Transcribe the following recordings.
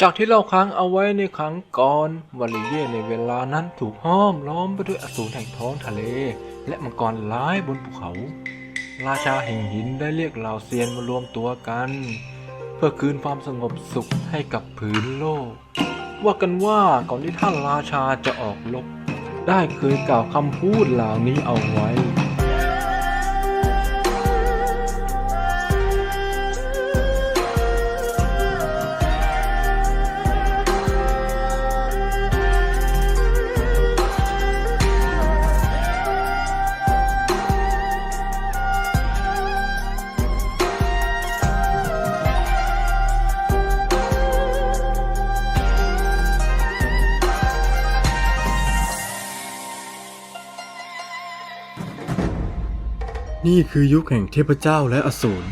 จากที่เราค้างเอาไว้ในครั้งก่อนวาลิเย่ในเวลานั้นถูกห้อมล้อมไปด้วยอสูรแห่งท้องทะเล และมังกรร้ายบนภูเขา ราชาแห่งหินได้เรียกเหล่าเซียนมารวมตัวกัน เพื่อคืนความสงบสุขให้กับผืนโลก ว่ากันว่าก่อนที่ท่านราชาจะออกรบได้เคยกล่าวคำพูดเหล่านี้เอาไว้ นี่คือยุคแห่งเทพเจ้าและอสูร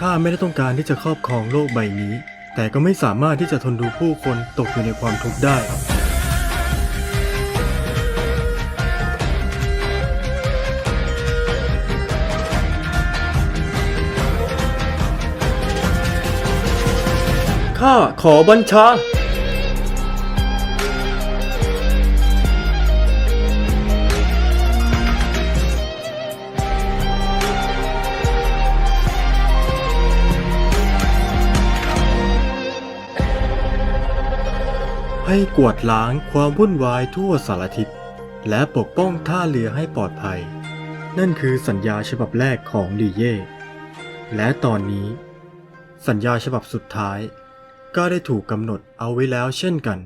ข้าไม่ได้ต้องการที่จะครอบครองโลกใบนี้ แต่ก็ไม่สามารถที่จะทนดูผู้คนตกอยู่ในความทุกข์ได้ ข้าขอบัญชา ให้กวาดล้างความวุ่นวายทั่วสารทิศและปกป้องท่าเรือให้ปลอดภัย นั่นคือสัญญาฉบับแรกของลีเย่และตอนนี้ สัญญาฉบับสุดท้าย ก็ได้ถูกกำหนดเอาไว้แล้วเช่นกัน